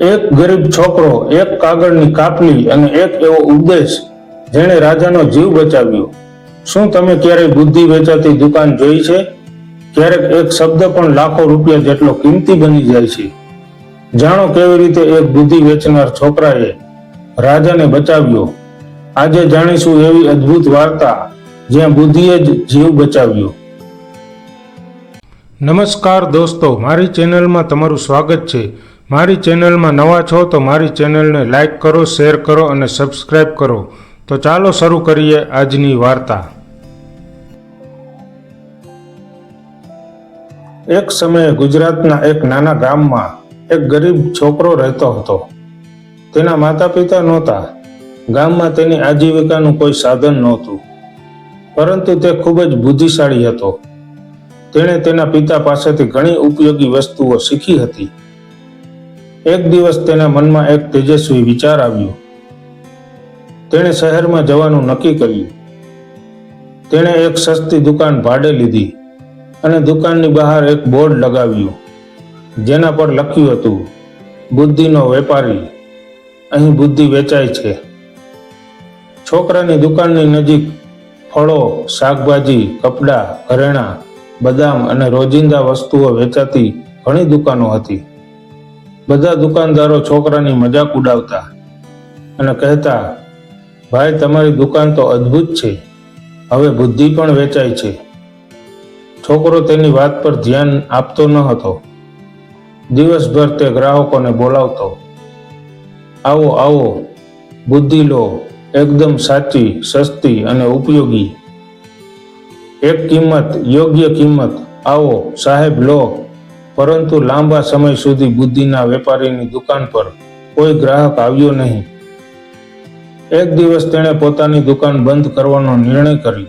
એક ગરીબ છોકરો, એક કાગળની કાપલી અને એક એવો ઉપદેશ જેણે રાજાનો જીવ બચાવ્યો. શું તમે ક્યારેય બુદ્ધિ વેચાતી દુકાન જોઈ છે? ક્યારેક એક શબ્દ પણ લાખો રૂપિયા જેટલો કિંમતી બની જાય છે. જાણો કેવી રીતે એક બુદ્ધિ વેચનાર છોકરાએ રાજાને બચાવ્યો. આજે જાણીશું એવી અદ્ભુત વાર્તા જ્યાં બુદ્ધિએ જ જીવ બચાવ્યો. નમસ્કાર દોસ્તો, મારી ચેનલમાં તમારું સ્વાગત છે. મારી ચેનલમાં નવા છો તો મારી ચેનલને લાઇક કરો, શેર કરો અને સબસ્ક્રાઇબ કરો. તો ચાલો શરૂ કરીએ આજની વાર્તા. એક સમયે ગુજરાતના એક નાના ગામમાં એક ગરીબ છોકરો રહેતો હતો. તેના માતા પિતા નહોતા. ગામમાં તેની આજીવિકાનું કોઈ સાધન નહોતું. પરંતુ તે ખૂબ જ બુદ્ધિશાળી હતો. તેણે તેના પિતા પાસેથી ઘણી ઉપયોગી વસ્તુઓ શીખી હતી. એક દિવસ તેના મનમાં એક તેજસ્વી વિચાર આવ્યો. તેણે શહેરમાં જવાનું નક્કી કર્યું. તેણે એક સસ્તી દુકાન ભાડે લીધી અને દુકાનની બહાર એક બોર્ડ લગાવ્યું, જેના પર લખ્યું હતું, બુદ્ધિનો વેપારી, અહીં બુદ્ધિ વેચાય છે. છોકરાની દુકાનની નજીક ફળો, શાકભાજી, કપડાં, ઘરેણાં, બદામ અને રોજિંદા વસ્તુઓ વેચાતી ઘણી દુકાનો હતી. બધા દુકાનદારો છોકરાની મજાક ઉડાવતા અને કહેતા, ભાઈ, તમારી દુકાન તો અદ્ભુત છે. હવે બુદ્ધિ પણ વેચાય છે. છોકરો તેની વાત પર ધ્યાન આપતો ન હતો. દિવસભર તે ગ્રાહકોને બોલાવતો, આવો આવો, બુદ્ધિ લો, એકદમ સાચી, સસ્તી અને ઉપયોગી. એક કિંમત, યોગ્ય કિંમત, આવો, સાહેબ, લો. પરંતુ લાંબા સમય સુધી બુદ્ધિના વેપારીની દુકાન પર કોઈ ગ્રાહક આવ્યો નહીં. એક દિવસ તેણે પોતાની દુકાન બંધ કરવાનો નિર્ણય કર્યો.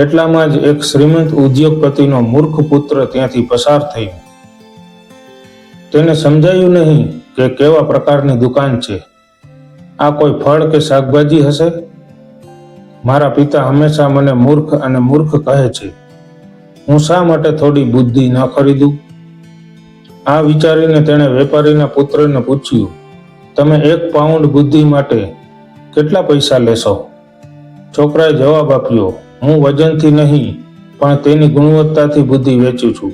એટલામાં જ એક શ્રીમંત ઉદ્યોગપતિનો મૂર્ખ પુત્ર ત્યાંથી પસાર થયો. તેને સમજાયું નહીં કે કેવા પ્રકારની દુકાન છે. આ કોઈ ફળ કે શાકભાજી હશે? મારા પિતા હંમેશા મને મૂર્ખ અને મૂર્ખ કહે છે. હું શા માટે થોડી બુદ્ધિ ન ખરીદું? આ વિચારીને તેણે વેપારીના પુત્રને પૂછ્યું, તમે એક પાઉન્ડ બુદ્ધિ માટે કેટલા પૈસા લેશો? છોકરાએ જવાબ આપ્યો, હું વજનથી નહીં, પણ તેની ગુણવત્તાથી બુદ્ધિ વેચું છું.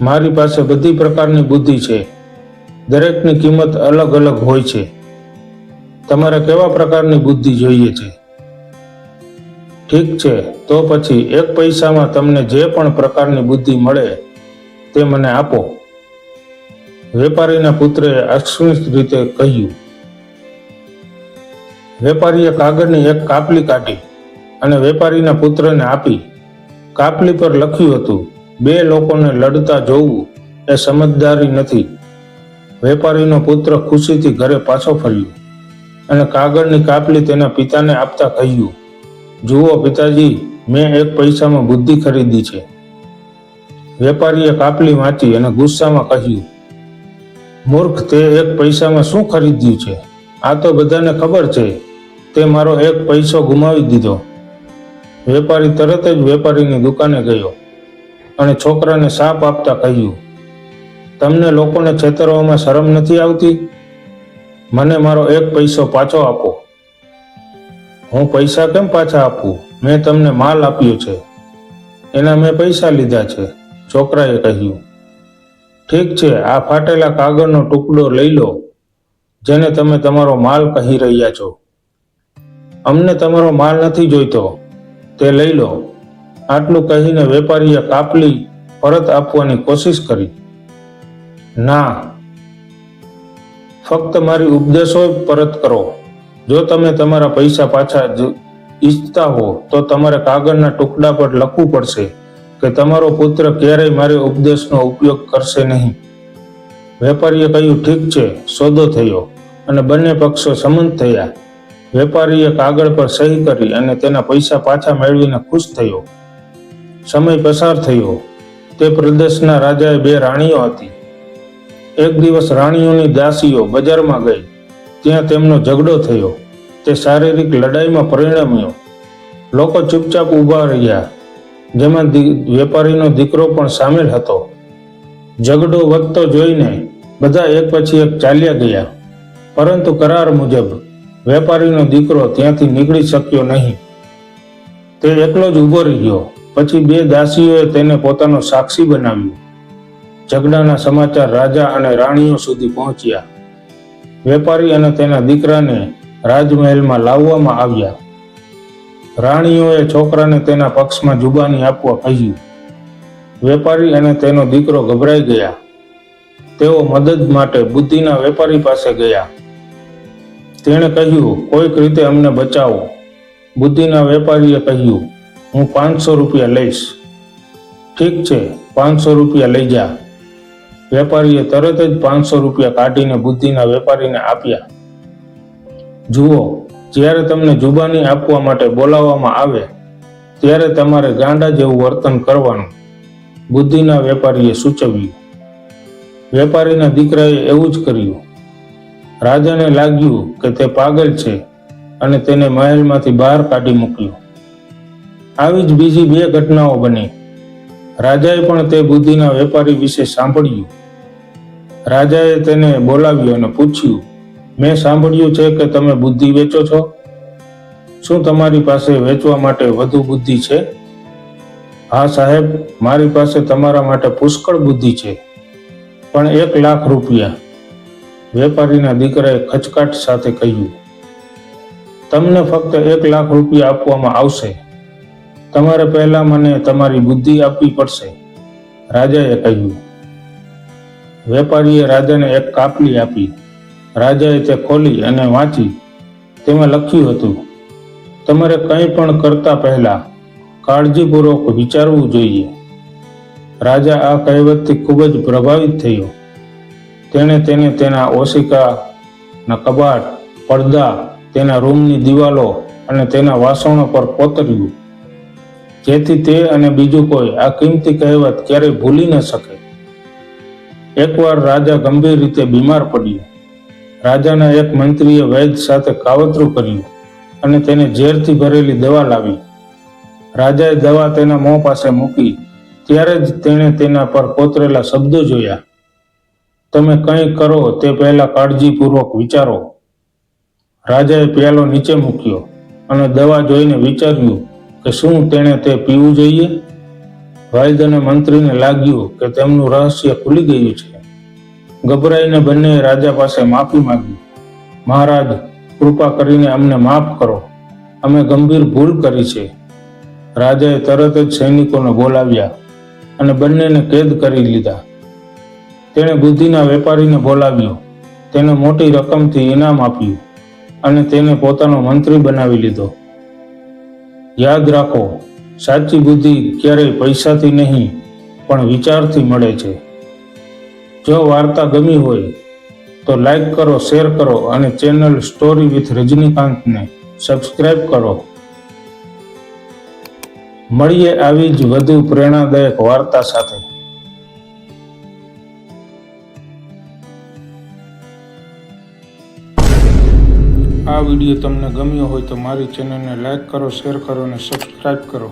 મારી પાસે બધી પ્રકારની બુદ્ધિ છે. દરેકની કિંમત અલગ અલગ હોય છે. તમારે કેવા પ્રકારની બુદ્ધિ જોઈએ છે? ઠીક છે, તો પછી એક પૈસામાં તમને જે પણ પ્રકારની બુદ્ધિ મળે તે મને આપો. વેપારીના પુત્રએ અસ્મિત રીતે કહ્યું, વેપારીએ કાગળની એક કાપલી કાઢી અને વેપારીના પુત્રને આપી. કાપલી પર લખ્યું હતું, બે લોકોને લડતા જોવું એ સમજદારી નથી. વેપારીનો પુત્ર ખુશીથી ઘરે પાછો ફર્યો અને કાગળની કાપલી તેના પિતાને આપતા કહ્યું જુઓ પિતાજી, મેં એક પૈસામાં બુદ્ધિ ખરીદી છે. વેપારીએ કાપલી વાંચી અને ગુસ્સામાં કહ્યું, મૂર્ખ, તે એક પૈસામાં શું ખરીદ્યું છે? આ તો બધાને ખબર છે. તે મારો એક પૈસો ગુમાવી દીધો. વેપારી તરત જ વેપારીની દુકાને ગયો અને છોકરાને સાપ આપતા કહ્યું, તમને લોકોને છેતરવામાં શરમ નથી આવતી? મને મારો એક પૈસો પાછો આપો. હું પૈસા કેમ પાછા આપું? મેં તમને માલ આપ્યો છે. એના મેં પૈસા લીધા છે, છોકરાએ કહ્યું. ઠીક છે, આ ફાટેલા કાગળનો ટુકડો લઈ લો, જેને તમે તમારો માલ કહી રહ્યા છો. અમને તમારો માલ નથી જોઈતો. તે લઈ લો. આટલું કહીને વેપારીએ કાપલી પરત આપવાની કોશિશ કરી. ના. ફક્ત મારી ઉપદેશો પરત કરો. જો તમે તમારા પૈસા પાછા ઈચ્છતા હો, તો તમારે કાગળના ટુકડા પર લખવું પડશે કે તમારો પુત્ર ક્યારેય મારે ઉપદેશનો ઉપયોગ કરશે નહીં. વેપારીએ કહ્યું, ઠીક છે, સોદો થયો. અને બંને પક્ષો સંમત થયા. વેપારીએ કાગળ પર સહી કરી અને તેના પૈસા પાછા મેળવીને ખુશ થયો. સમય પસાર થયો. તે પ્રદેશના રાજાએ બે રાણીઓ હતી. એક દિવસ રાણીઓની દાસીઓ બજારમાં ગઈ. ત્યાં તેમનો ઝઘડો થયો. તે શારીરિક લડાઈમાં પરિણમ્યો. લોકો ચૂપચાપ ઊભા રહ્યા. જેમાં વેપારીનો દીકરો પણ સામેલ હતો. ઝઘડો વધતો જોઈને બધા એક પછી એક ચાલ્યા ગયા. પરંતુ કરાર મુજબ વેપારીનો દીકરો ત્યાંથી નીકળી શક્યો નહીં. તે એકલો જ ઊભો રહ્યો. પછી બે દાસીઓએ તેને પોતાનો સાક્ષી બનાવ્યો. ઝઘડાના સમાચાર રાજા અને રાણીઓ સુધી પહોંચ્યા. વેપારી અને તેના દીકરાને રાજમહેલમાં લાવવામાં આવ્યા. રાણીઓએ છોકરાને તેના પક્ષમાં જુબાની આપવા કહ્યું. વેપારી અને તેનો દીકરો ગભરાઈ ગયા. તેઓ મદદ માટે બુદ્ધિના વેપારી પાસે ગયા. તેણે કહ્યું, કોઈક રીતે અમને બચાવો. બુદ્ધિના વેપારીએ કહ્યું, હું પાંચસો રૂપિયા લઈશ. ઠીક છે, પાંચસો રૂપિયા લઈ જા. વેપારીએ તરત જ પાંચસો રૂપિયા કાઢીને બુદ્ધિના વેપારીને આપ્યા. જુઓ, જ્યારે તમને જુબાની આપવા માટે બોલાવવામાં આવે, ત્યારે તમારે ગાંડા જેવું વર્તન કરવાનું, બુદ્ધિના વેપારીએ સૂચવ્યું. વેપારીના દીકરાએ એવું જ કર્યું. રાજાને લાગ્યું કે તે પાગલ છે અને તેને મહેલમાંથી બહાર કાઢી મૂક્યો. આવી જ બીજી બે ઘટનાઓ બની. રાજાએ પણ તે બુદ્ધિના વેપારી વિશે સાંભળ્યું. રાજાએ તેને બોલાવ્યો અને પૂછ્યું, મેં સાંભળ્યું છે કે તમે બુદ્ધિ વેચો છો? શું તમારી પાસે વેચવા માટે વધુ બુદ્ધિ છે? હા, સાહેબ, મારી પાસે તમારા માટે પુષ્કળ બુદ્ધિ છે, પણ એક લાખ રૂપિયા. વેપારીના દીકરાએ ખચકાટ સાથે કહ્યું, તમને ફક્ત એક લાખ રૂપિયા આપવામાં આવશે. તમારે પહેલા મને તમારી બુદ્ધિ આપવી પડશે. રાજાએ કહ્યું વેપારીએ રાજાને એક કાપલી આપી. રાજાએ તે ખોલી અને વાંચી. તેમાં લખ્યું હતું, તમારે કંઈ પણ કરતા પહેલા કાળજીપૂર્વક વિચારવું જોઈએ. રાજા આ કહેવતથી ખૂબ જ પ્રભાવિત થયો. તેણે તેને તેના ઓશિકાના કબાટ, પડદા, તેના રૂમની દિવાલો અને તેના વાસણો પર કોતર્યું. જેથી તે અને બીજું કોઈ આ કિંમતી કહેવત ક્યારેય ભૂલી ન શકે. એકવાર રાજા ગંભીર રીતે બીમાર પડ્યો. રાજાના એક મંત્રીએ વૈદ સાથે કાવતરું કર્યું અને તેને ઝેરથી ભરેલી દવા લાવી. રાજાએ દવા તેના મોં પાસે મૂકી. ત્યારે જ તેણે તેના પર કોતરેલા શબ્દો જોયા. તમે કંઈ કરો તે પહેલા કાળજીપૂર્વક વિચારો. રાજાએ પ્યાલો નીચે મૂક્યો અને દવા જોઈને વિચાર્યું કે શું તેણે તે પીવું જોઈએ? વૈદ અને મંત્રીને લાગ્યું કે તેમનું રહસ્ય ખુલી ગયું છે. ગભરાઈને બંને રાજા પાસે માફી માગી. મહારાજ, કૃપા કરીને અમને માફ કરો. અમે ગંભીર ભૂલ કરી છે. રાજાએ તરત જ સૈનિકોને બોલાવ્યા અને બંનેને કેદ કરી લીધા. તેણે બુદ્ધિના વેપારીને બોલાવ્યો. તેને મોટી રકમથી ઇનામ આપ્યું અને તેને પોતાનો મંત્રી બનાવી લીધો. યાદ રાખો સાચી બુદ્ધિ ક્યારેય પૈસાથી નહીં, પણ વિચારથી મળે છે. જો વાર્તા ગમી હોય, તો લાઈક કરો શેર કરો અને ચેનલ સ્ટોરી વિથ રજનીકાંતને સબસ્ક્રાઈબ કરો. મળીએ આવી જ વધુ પ્રેરણાદાયક વાર્તા સાથે. આ વીડિયો તમને ગમ્યો હોય તો મારી ચેનલને લાઈક કરો શેર કરો અને સબસ્ક્રાઈબ કરો.